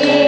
பேச